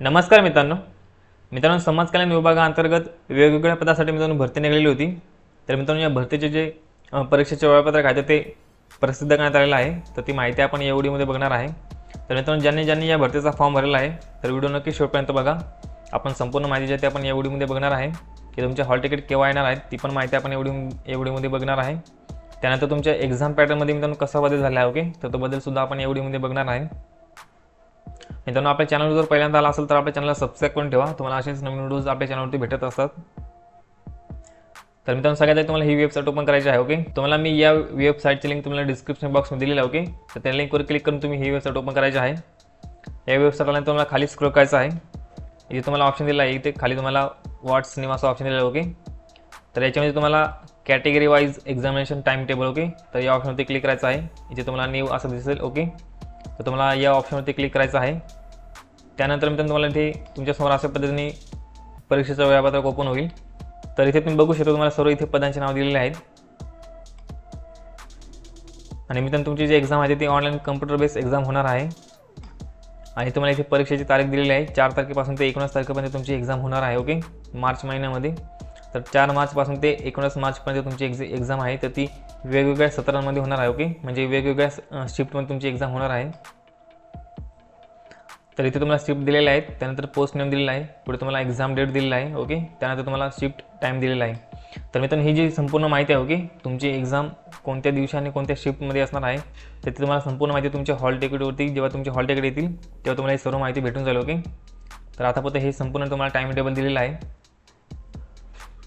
नमस्कार मित्रांनो. मित्रांनो समाज कल्याण विभागाअंतर्गत वेगवेगळ्या पदासाठी मित्रांनो भरती निघालेली होती. तर मित्रांनो या भरतीचे जे परीक्षेचे वेळापत्रक आहे तर ते प्रसिद्ध करण्यात आलेलं आहे. तर ती माहिती आपण या व्हिडिओमध्ये बघणार आहे. तर मित्रांनो ज्यांनी ज्यांनी या भरतीचा फॉर्म भरलेला आहे तर व्हिडिओ नक्की शेवटपर्यंत बघा. आपण संपूर्ण माहिती जी आहे ती आपण या व्हिडिओमध्ये बघणार आहे. की तुमच्या हॉल तिकीट केव्हा येणार आहेत ती पण माहिती आपण एवढी या व्हिडिओमध्ये बघणार आहे. त्यानंतर तुमच्या एक्झाम पॅटर्नमध्ये मित्रांनो कसा बदल झाला आहे ओके? तर तो बदलसुद्धा आपण या व्हिडिओमध्ये बघणार आहे. मित्रांनो आपल्या चॅनलवर जर पहिल्यांदा आला असेल तर आपल्या चॅनलला सबस्क्राईब करून ठेवा. तुम्हाला असेच नवीन व्हिडिओज आपल्या चॅनलवरती भेटत असतात. तर मित्रांनो सगळ्यात तुम्हाला ही वेबसाईट ओपन करायची आहे ओके तुम्हाला मी या वेबसाईटची लिंक तुम्हाला डिस्क्रिप्शन बॉक्समध्ये दिलेली आहे ओके तर त्या लिंकवर क्लिक करून तुम्ही ही वेबसाईट ओपन करायची आहे. या वेबसाईटला तुम्हाला खाली स्क्रोल करायचं आहे. इथे तुम्हाला ऑप्शन दिला आहे. इथे खाली तुम्हाला वॉट्स नेम असं ऑप्शन दिलेलं आहे ओके तर याच्यामध्ये तुम्हाला category wise examination time table okay तर या ऑप्शनवरती क्लिक करायचं आहे. इथे तुम्हाला न्यू असं दिसेल ओके तर तुम्हाला या ऑप्शनवरती क्लिक करायचं आहे. त्यानंतर मित्रांनो तुम्हाला इथे तुमच्यासमोर अशा पद्धतीने परीक्षेचं वेळापत्रक ओपन होईल. तर इथे तुम्ही बघू शकता तुम्हाला सर्व इथे पदांचे नाव दिलेले आहेत. आणि मित्रांनो तुमची जी एक्झाम आहे ती ऑनलाईन कम्प्युटर बेस्ड एक्झाम होणार आहे. आणि तुम्हाला इथे परीक्षेची तारीख दिलेली आहे. चार तारखेपासून ते एकोणीस तारखेपर्यंत तुमची एक्झाम होणार आहे ओके मार्च महिन्यामध्ये. तर चार मार्चपासून ते एकोणीस मार्चपर्यंत तुमची एक्झ एक्झाम आहे तर ती वेगवेगळ्या सत्रांमध्ये होणार आहे ओके म्हणजे वेगवेगळ्या शिफ्टमध्ये तुमची एक्झाम होणार आहे. तर इथे तुम्हाला शिफ्ट दिलेले आहेत त्यानंतर पोस्ट नेम दिलेला आहे पुढे तुम्हाला एक्झाम डेट दिलेला आहे ओके त्यानंतर तुम्हाला शिफ्ट टाईम दिलेला आहे. तर मित्रांनो ही जी संपूर्ण माहिती आहे ओके तुमची एक्झाम कोणत्या दिवशी आणि कोणत्या शिफ्टमध्ये असणार आहे तर ती तुम्हाला संपूर्ण माहिती तुमच्या हॉल तिकीटवरती जेव्हा तुमचे हॉल तिकीट येतील तेव्हा तुम्हाला ही सर्व माहिती भेटून जाईल ओके तर आता फक्त हे संपूर्ण तुम्हाला टाईम टेबल दिलेलं आहे.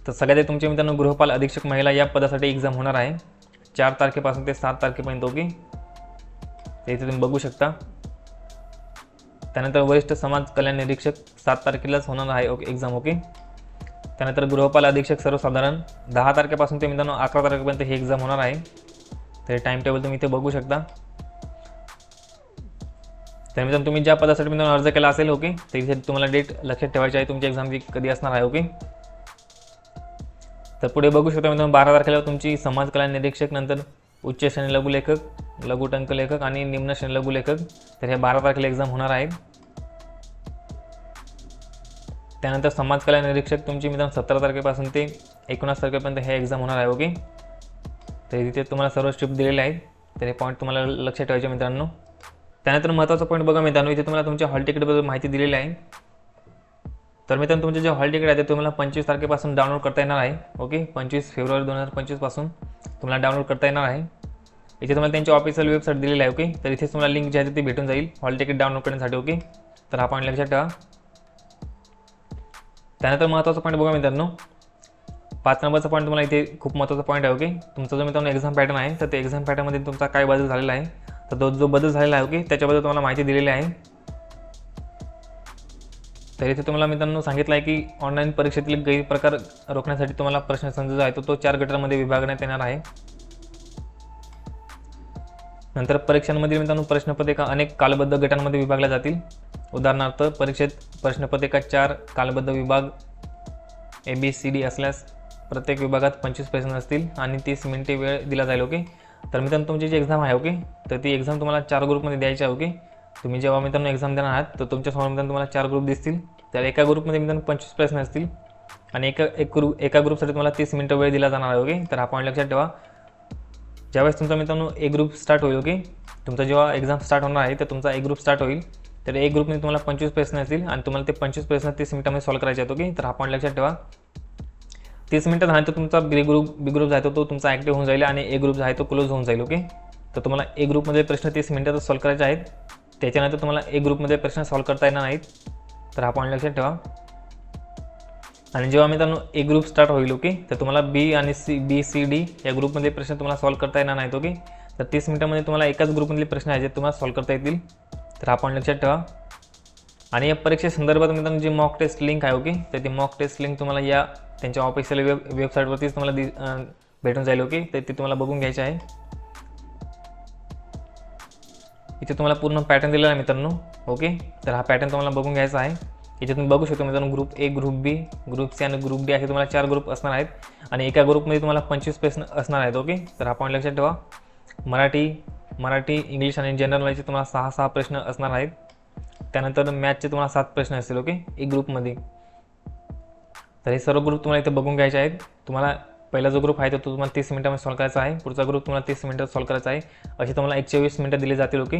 तर सगळ्यात आधी तुमच्या मित्रांनो गृहपाल अधीक्षक महिला या पदासाठी एक्झाम होणार आहे. चार तारखेपासून ते सात तारखेपर्यंत ओके ते इथे तुम्ही बघू शकता. त्यानंतर वरिष्ठ समाज कल्याण निरीक्षक सात तारखेलाच होणार आहे ओके एक्झाम ओके त्यानंतर गृहपाल अधीक्षक सर्वसाधारण दहा तारखेपासून ते मित्रांनो अकरा तारखेपर्यंत ही एक्झाम होणार आहे. तर टाईम टेबल तुम्ही इथे बघू शकता. तर मित्रांनो तुम्ही ज्या पदासाठी मित्रांनो अर्ज केला असेल ओके तर इथे तुम्हाला डेट लक्षात ठेवायची आहे. तुमची एक्झाम कधी असणार आहे ओके तर पुढे बघू शकता मित्रांनो बारा तारखेला तुमची समाज कल्याण निरीक्षक नंतर उच्च श्रेणी लघुलेखक लघुटंक लेखक आणि निम्न श्रेणी लघुलेखक तर हे बारा तारखेला एक्झाम होणार आहे त्यानंतर समाज कल्याण निरीक्षक तुमची मित्रांनो सतरा तारखेपासून ते एकोणास तारखेपर्यंत हे एक्झाम होणार आहे ओके तर तिथे तुम्हाला सर्व शिफ्ट दिलेले आहेत. तर हे पॉईंट तुम्हाला लक्षात ठेवायचे मित्रांनो. त्यानंतर महत्त्वाचा पॉईंट बघा मित्रांनो इथे तुम्हाला तुमच्या हॉल तिकीटबद्दल माहिती दिलेली आहे. तर मित्रांनो तुमचे जे हॉल तिकीट आहे ते तुम्हाला पंचवीस तारखेपासून डाउनलोड करता येणार आहे ओके? पंचवीस फेब्रुवारी दोन हजार पंचवीसपासून तुम्हाला डाउनलोड करता येणार आहे. इथे तुम्हाला त्यांची ऑफिशियल वेबसाईट दिलेली आहे ओके? तर इथेच तुम्हाला लिंक जी आहे ती भेटून जाईल हॉल तिकीट डाउनलोड करण्यासाठी ओके? तर हा पॉईंट लक्षात ठेवा. त्यानंतर महत्त्वाचा पॉईंट बघा मित्रांनो. पाच नंबरचा पॉईंट तुम्हाला इथे खूप महत्त्वाचा पॉईंट आहे ओके? तुमचा जो मित्रांनो एक्झाम पॅटर्न आहे तर ते एक्झाम पॅटर्नमध्ये तुमचा काय बदल झालेला आहे तर तो जो बदल झालेला आहे ओके? त्याच्याबद्दल तुम्हाला माहिती दिलेली आहे. तर इथे तुम्हाला मित्रांनो सांगितलं आहे की ऑनलाईन परीक्षेतील गैरप्रकार रोखण्यासाठी तुम्हाला प्रश्नसंच जो आहे तो तो चार गटांमध्ये विभागण्यात येणार आहे. नंतर परीक्षांमधील मित्रांनो प्रश्नपत्रिका अनेक कालबद्ध गटांमध्ये विभागल्या जातील. उदाहरणार्थ परीक्षेत प्रश्नपत्रिका चार कालबद्ध विभाग ए बी सी डी असल्यास प्रत्येक विभागात पंचवीस प्रश्न असतील आणि तीस मिनिटे वेळ दिला जाईल ओके तर मित्रांनो तुमची जी एक्झाम आहे ओके तर ती एक्झाम तुम्हाला चार ग्रुपमध्ये द्यायची आहे ओके तुम्ही जेव्हा मित्रांनो एक्झाम देणार आहात तर तुमच्यासमोर मित्रांनो तुम्हाला चार ग्रुप दिसतील. तर एका ग्रुपमध्ये मित्रांनो पंचवीस प्रश्न असतील. आणि एका एक ग्रुप एका ग्रुपसाठी तुम्हाला तीस मिनटं वेळ दिला जाणार आहे ओके तर हा पॉईंट लक्षात ठेवा. ज्यावेळेस तुमचा मित्रांनो एक ग्रुप स्टार्ट होईल ओके तुमचा जेव्हा एक्झाम स्टार्ट होणार आहे तर तुमचा एक ग्रुप स्टार्ट होईल. तर एक ग्रुपमध्ये तुम्हाला पंचवीस प्रश्न असतील आणि तुम्हाला ते पंचवीस प्रश्न तीस मिनिटामध्ये सॉल्व करायचे आहेत ओके तर हा पॉईंट लक्षात ठेवा. तीस मिनिटं झाल्यानंतर तुमचा बी ग्रुप बी ग्रुप जायतो आहे तो तो तुमचा ॲक्टिव्ह होऊन जाईल आणि ए ग्रुप जो आहे तो क्लोज होऊन जाईल ओके तर तुम्हाला ए ग्रुपमध्ये प्रश्न तीस मिनिटात सॉल्व करायचे आहेत. त्याच्यानंतर तुम्हाला एक ग्रुपमध्ये प्रश्न सॉल्व करता येणार नाहीत. तर हा पॉईंट लक्षात ठेवा. आणि जेव्हा मित्रांनो ए ग्रुप स्टार्ट होईल ओके तर तुम्हाला बी आणि सी बी सी डी या ग्रुपमधले प्रश्न तुम्हाला सॉल्व करता येणार नाहीत ओके तर तीस मिनिटामध्ये तुम्हाला एकाच ग्रुपमधले प्रश्न आहेत जे तुम्हाला सॉल्व करता येतील. तर हा पॉईंट लक्षात ठेवा. आणि या परीक्षेसंदर्भात मित्रांनो जी मॉक टेस्ट लिंक आहे ओके तर ती मॉक टेस्ट लिंक तुम्हाला या त्यांच्या ऑफिशियल वेब वेबसाईटवरतीच तुम्हाला दि भेटून जाईल ओके तर ती तुम्हाला बघून घ्यायची आहे. इथे तुम्हाला पूर्ण पॅटर्न दिलेला आहे मित्रांनो. ओके तर हा पॅटर्न तुम्हाला बघून घ्यायचा आहे. इथे तुम्ही बघू शकता मित्रांनो group A group B group C आणि ग्रुप डी असे तुम्हाला चार ग्रुप असणार आहेत. आणि एका ग्रुपमध्ये तुम्हाला पंचवीस प्रश्न असणार आहेत ओके तर हा पॉईंट लक्षात ठेवा. मराठी मराठी इंग्लिश आणि जनरल नॉलेजचे तुम्हाला सहा सहा प्रश्न असणार आहेत. त्यानंतर मॅथचे तुम्हाला सात प्रश्न असतील ओके एक ग्रुपमध्ये तर हे सर्व ग्रुप तुम्हाला इथे बघून घ्यायचे आहेत. तुम्हाला पहिला जो ग्रुप आहे तो तुम्हाला तीस मिनिटामध्ये सॉल्व करायचा आहे. पुढचा ग्रुप तुम्हाला तीस मिनिटात सॉल्व करायचा आहे. असे तुम्हाला एकशे वीस मिनिटं दिली जातील ओके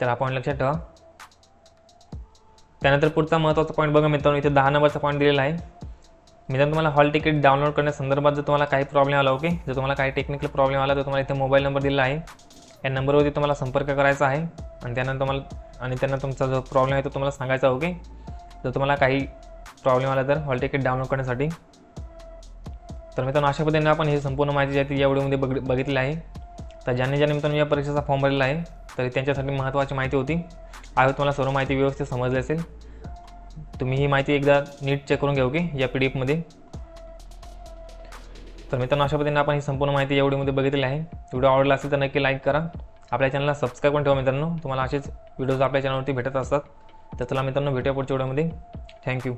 तर हा पॉईंट लक्षात ठेवा. त्यानंतर पुढचा महत्त्वाचा पॉईंट बघा मित्रांनो इथे दहा नंबरचा पॉईंट दिलेला आहे. मित्रांनो तुम्हाला हॉल तिकीट डाउनलोड करण्यासंदर्भात जर तुम्हाला काही प्रॉब्लेम आला ओके जर तुम्हाला काही टेक्निकल प्रॉब्लेम आला तर तुम्हाला इथे मोबाईल नंबर दिला आहे. या नंबरवरती तुम्हाला संपर्क करायचा आहे. आणि त्यानंतर तुम्हाला आणि त्यांना तुमचा जो प्रॉब्लेम आहे तो तुम्हाला सांगायचा ओके जर तुम्हाला काही प्रॉब्लेम आला तर हॉल तिकीट डाउनलोड करण्यासाठी. तर मित्रांनो अशा पद्धतीने आपण ही संपूर्ण माहिती जी आहे ती या व्हिडिओमध्ये बघ बघितली आहे. तर ज्यांनी ज्यांनी मित्रांनो या परीक्षेचा फॉर्म भरलेला आहे तर त्यांच्यासाठी महत्त्वाची माहिती होती. आयोग तुम्हाला सर्व माहिती व्यवस्थित समजली असेल. तुम्ही ही माहिती एकदा नीट चेक करून घ्या ओके या पी डी एफमध्ये तर मित्रांनो अशा पद्धतीने आपण ही संपूर्ण माहिती या व्हिडिओमध्ये बघितली आहे. व्हिडिओ आवडला असेल तर नक्की लाईक करा. आपल्या चॅनलला सबस्क्राईब पण ठेवा मित्रांनो. तुम्हाला असेच व्हिडिओज आपल्या चॅनलवरती भेटत असतात. तर चला मित्रांनो भेटूया पुढच्या व्हिडिओमध्ये. थँक्यू